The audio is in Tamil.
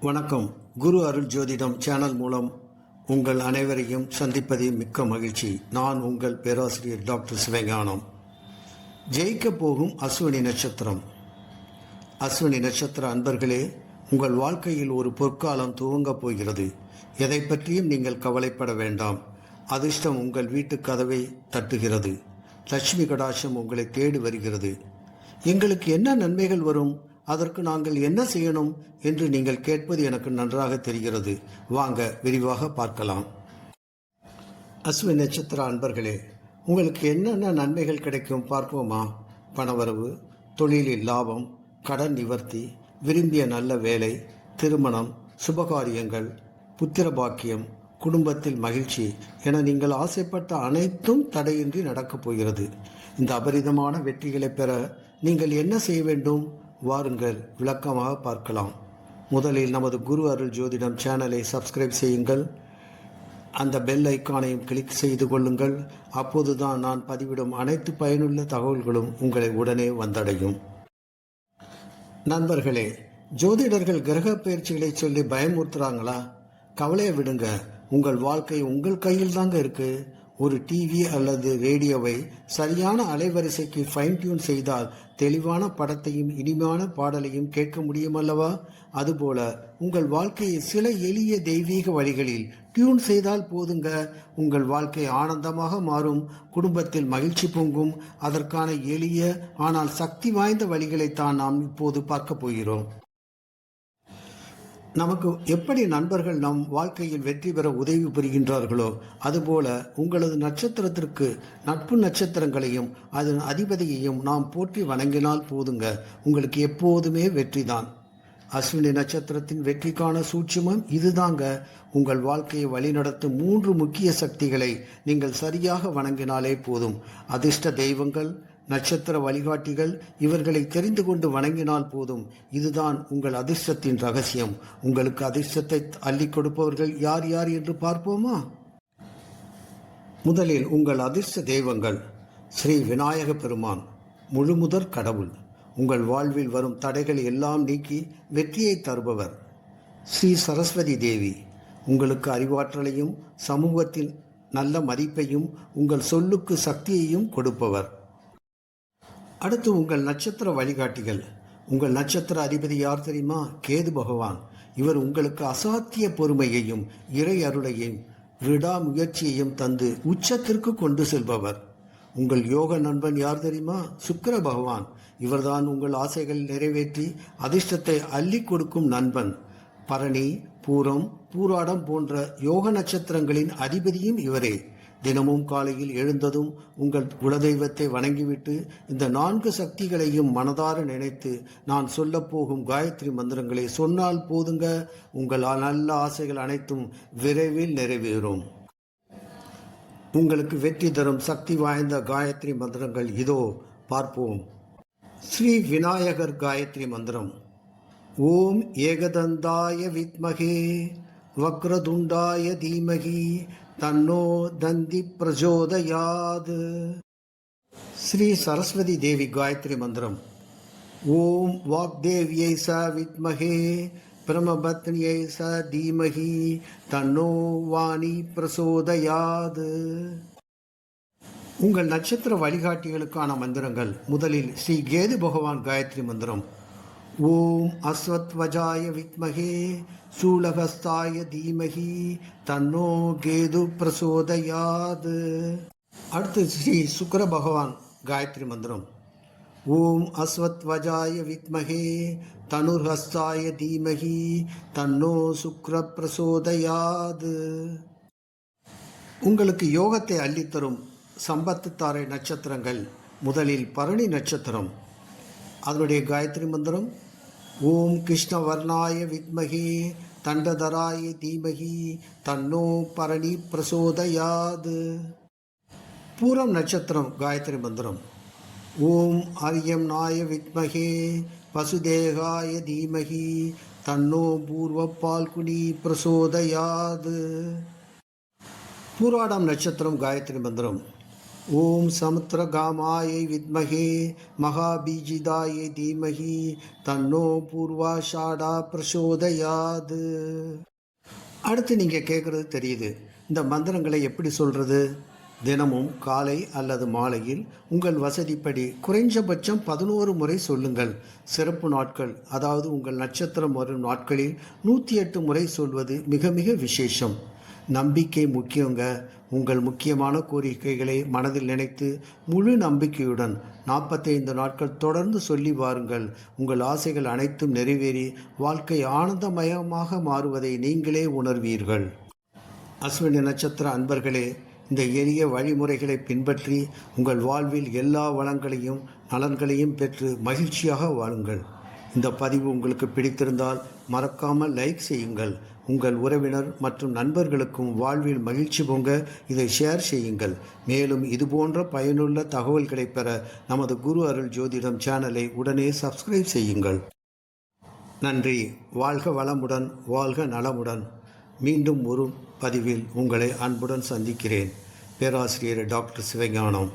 வணக்கம். குரு அருள் ஜோதிடம் சேனல் மூலம் உங்கள் அனைவரையும் சந்திப்பதே மிக்க மகிழ்ச்சி. நான் உங்கள் பேராசிரியர் டாக்டர் சிவஞானம். ஜெயிக்கப் போகும் அஸ்வினி நட்சத்திரம். அஸ்வினி நட்சத்திர அன்பர்களே உங்கள் வாழ்க்கையில் ஒரு பொற்காலம் துவங்கப் போகிறது. எதை பற்றியும் நீங்கள் கவலைப்பட வேண்டாம். அதிர்ஷ்டம் உங்கள் வீட்டு கதவை தட்டுகிறது. லட்சுமி கடாட்சம் உங்களை தேடி வருகிறது. எங்களுக்கு என்ன நன்மைகள் வரும்? அதற்கு நாங்கள் என்ன செய்யணும் என்று நீங்கள் கேட்பது எனக்கு நன்றாக தெரிகிறது. வாங்க விரிவாக பார்க்கலாம். அஸ்வி நட்சத்திர அன்பர்களே உங்களுக்கு என்னென்ன நன்மைகள் கிடைக்கும் பார்ப்போமா? பணவரவு தொழிலில் லாபம் கடன் நிவர்த்தி விரும்பிய நல்ல வேலை திருமணம் சுபகாரியங்கள் புத்திர பாக்கியம் குடும்பத்தில் மகிழ்ச்சி என நீங்கள் ஆசைப்பட்ட அனைத்தும் தடையின்றி நடக்கப் போகிறது. இந்த அபரிதமான வெற்றிகளை பெற நீங்கள் என்ன செய்ய வேண்டும்? வாருங்கள் விளக்கமாக பார்க்கலாம். முதலில் நமது குரு அருள் ஜோதிடம் சேனலை சப்ஸ்கிரைப் செய்யுங்கள். அந்த பெல் ஐக்கானையும் கிளிக் செய்து கொள்ளுங்கள். அப்போதுதான் நான் பதிவிடும் அனைத்து பயனுள்ள தகவல்களும் உங்களை உடனே வந்தடையும். நண்பர்களே ஜோதிடர்கள் கிரக பயிற்சிகளை சொல்லி பயமுறுத்துறாங்களா? கவலையை விடுங்க. உங்கள் வாழ்க்கை உங்கள் கையில் தாங்க இருக்கு. ஒரு டிவி அல்லது ரேடியோவை சரியான அலைவரிசைக்கு ஃபைன் டியூன் செய்தால் தெளிவான படத்தையும் இனிமையான பாடலையும் கேட்க முடியும் அல்லவா அதுபோல உங்கள் வாழ்க்கையை சில எளிய தெய்வீக வழிகளில் டியூன் செய்தால் போதுங்க. உங்கள் வாழ்க்கை ஆனந்தமாக மாறும். குடும்பத்தில் மகிழ்ச்சி பொங்கும். அதற்கான எளிய ஆனால் சக்தி வாய்ந்த வழிகளைத்தான் நாம் இப்போது பார்க்க போகிறோம். நமக்கு எப்படி நண்பர்கள் நம் வாழ்க்கையில் வெற்றி பெற உதவி புரிகின்றார்களோ அதுபோல உங்களது நட்சத்திரத்திற்கு நட்பு நட்சத்திரங்களையும் அதன் அதிபதியையும் நாம் போற்றி வணங்கினால் போதுங்க. உங்களுக்கு எப்போதுமே வெற்றிதான். அஸ்வினி நட்சத்திரத்தின் வெற்றிக்கான சூட்சுமம் இதுதாங்க. உங்கள் வாழ்க்கையை வழிநடத்தும் மூன்று முக்கிய சக்திகளை நீங்கள் சரியாக வணங்கினாலே போதும். அதிர்ஷ்ட தெய்வங்கள் நட்சத்திர வழிகாட்டிகள் இவர்களை தெரிந்து கொண்டு வணங்கினால் போதும். இதுதான் உங்கள் அதிர்ஷ்டத்தின் ரகசியம். உங்களுக்கு அதிர்ஷ்டத்தை அள்ளி கொடுப்பவர்கள் யார் யார் என்று பார்ப்போமா? முதலில் உங்கள் அதிர்ஷ்ட தெய்வங்கள். ஸ்ரீ விநாயக பெருமான் முழுமுதற் கடவுள். உங்கள் வாழ்வில் வரும் தடைகள் எல்லாம் நீக்கி வெற்றியை தருபவர். ஸ்ரீ சரஸ்வதி தேவி உங்களுக்கு அறிவாற்றலையும் சமூகத்தில் நல்ல மதிப்பையும் உங்கள் சொல்லுக்கு சக்தியையும் கொடுப்பவர். அடுத்து உங்கள் நட்சத்திர வழிகாட்டிகள். உங்கள் நட்சத்திர அதிபதி யார் தெரியுமா? கேது பகவான். இவர் உங்களுக்கு அசாத்திய பொறுமையையும் இறை அருளையும் விடாமுயற்சியையும் தந்து உச்சத்திற்கு கொண்டு செல்பவர். உங்கள் யோக நண்பன் யார் தெரியுமா? சுக்கர பகவான். இவர்தான் உங்கள் ஆசைகள் நிறைவேற்றி அதிர்ஷ்டத்தை அள்ளி கொடுக்கும் நண்பன். பரணி பூரம் பூராடம் போன்ற யோக நட்சத்திரங்களின் அதிபதியும் இவரே. தினமும் காலையில் எழுந்ததும் உங்கள் குலதெய்வத்தை வணங்கிவிட்டு இந்த நான்கு சக்திகளையும் மனதார நினைத்து நான் சொல்லப்போகும் காயத்ரி மந்திரங்களை சொன்னால் போதுங்க. உங்கள் நல்ல ஆசைகள் அனைத்தும் விரைவில் நிறைவேறும். உங்களுக்கு வெற்றி தரும் சக்தி வாய்ந்த காயத்ரி மந்திரங்கள் இதோ பார்ப்போம். ஸ்ரீ விநாயகர் காயத்ரி மந்திரம். ஓம் ஏகதந்தாய வித்மகே வக்ரதுண்டாய தீமகி தன்னோ தந்தி பிரஜோதயாது. ஸ்ரீ சரஸ்வதி தேவி காயத்ரி மந்திரம். ஓம் வாக்தேவியை ச வித்மகே பிரமபத்னியை ச தீமகி தன்னோ வாணி பிரசோதயாது. உங்கள் நட்சத்திர வழிகாட்டிகளுக்கான மந்திரங்கள். முதலில் ஸ்ரீ கேது பகவான் காயத்ரி மந்திரம். ஓம் அஸ்வத்வஜாய வித்மகே சூலகஸ்தாய தீமகி தன்னோ கேது பிரசோதயாது. அடுத்து ஸ்ரீ சுக்கர பகவான் காயத்ரி மந்திரம். ஓம் அஸ்வத்வஜாய வித்மகே தனுர்ஹஸ்தாய தீமகி தன்னோ சுக்ர பிரசோதயாது. உங்களுக்கு யோகத்தை அள்ளித்தரும் சம்பத்து தாரை நட்சத்திரங்கள் முதலில் பரணி நட்சத்திரம். அதனுடைய காயத்ரி மந்திரம் ஓம் கிருஷ்ணவர்ணாய வித்மகே தண்டதராய தீமகி தன்னோ பரணி பிரசோதயாது. பூரம் நட்சத்திரம் காயத்ரி மந்திரம். ஓம் அரியம் நாய வித்மகே வசுதேகாய தீமகி தன்னோ பூர்வ பால்குனி பிரசோதயாது. பூராடம் நட்சத்திரம் காயத்ரி மந்திரம். ஓம் சமுத்திரகாமாயை வித்மகே மகாபீஜிதாயை தீமகி தன்னோ பூர்வாஷாடா பிரசோதயாது. அடுத்து நீங்கள் கேட்குறது தெரியுது. இந்த மந்திரங்களை எப்படி சொல்கிறது தினமும் காலை அல்லது மாலையில் உங்கள் வசதிப்படி குறைஞ்சபட்சம் பதினோரு முறை சொல்லுங்கள். சிறப்பு நாட்கள் அதாவது உங்கள் நட்சத்திரம் வரும் நாட்களில் நூற்றி எட்டு முறை சொல்வது மிக மிக விசேஷம். நம்பிக்கை முக்கியங்க. உங்கள் முக்கியமான கோரிக்கைகளை மனதில் நினைத்து முழு நம்பிக்கையுடன் நாற்பத்தைந்து நாட்கள் தொடர்ந்து சொல்லி வாருங்கள். உங்கள் ஆசைகள் அனைத்தும் நிறைவேறி வாழ்க்கை ஆனந்தமயமாக மாறுவதை நீங்களே உணர்வீர்கள். அஸ்வினி நட்சத்திர அன்பர்களே இந்த எளிய வழிமுறைகளை பின்பற்றி உங்கள் வாழ்வில் எல்லா வளங்களையும் நலன்களையும் பெற்று மகிழ்ச்சியாக வாழுங்கள். இந்த பதிவு உங்களுக்கு பிடித்திருந்தால் மறக்காமல் லைக் செய்யுங்கள். உங்கள் உறவினர் மற்றும் நண்பர்களுக்கும் வாழ்வில் மகிழ்ச்சி பொங்க இதை ஷேர் செய்யுங்கள். மேலும் இதுபோன்ற பயனுள்ள தகவல்களை பெற நமது குரு அருள் ஜோதிடம் சேனலை உடனே சப்ஸ்கிரைப் செய்யுங்கள். நன்றி. வாழ்க வளமுடன் வாழ்க நலமுடன். மீண்டும் ஒரு பதிவில் உங்களை அன்புடன் சந்திக்கிறேன். பேராசிரியர் டாக்டர் சிவஞானம்.